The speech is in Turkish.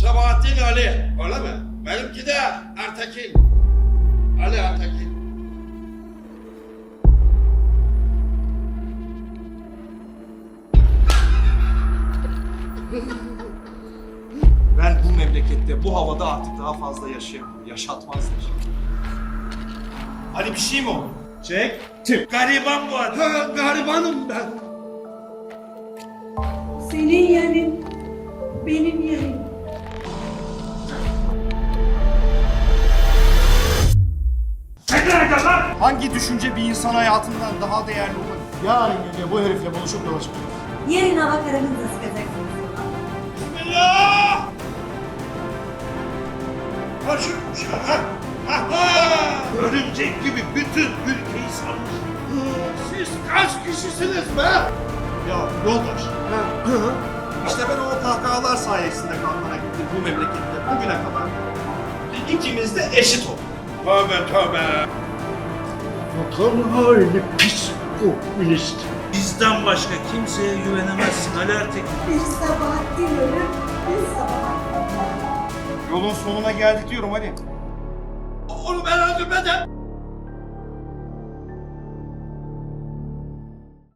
Sabahattin Ali. Öyle mi? Benimki de Ertekin. Ali Ertekin. Ben bu memlekette bu havada artık daha fazla yaşayamam. Yaşatmazlar. Ali bir şey mi oldu? Çek. Tip. Gariban bu adam. Ha, garibanım ben. Senin yerin, benim yerim. Hangi düşünce bir insan hayatından daha değerli olur? Yarın gece bu herifle buluşup çıkacağız. Yarın hava kararınca sıkacaksınız. Bismillah! Ha, ha, ha! Örümcek gibi bütün ülkeyi sarmış. Siz kaç kişisiniz be? Ya yoldaş. işte ben o kahkahalar sayesinde kalmana gittim bu memlekette bugüne kadar. İkimiz de eşit olduk. Tövbe tövbe. Vatan haini pis komünist. Bizden başka kimseye güvenemezsin Ali Ertek. Bir Sabahattin ölür, bir Sabahattin. Yolun sonuna geldik diyorum Ali. Onu ben öldürmedim.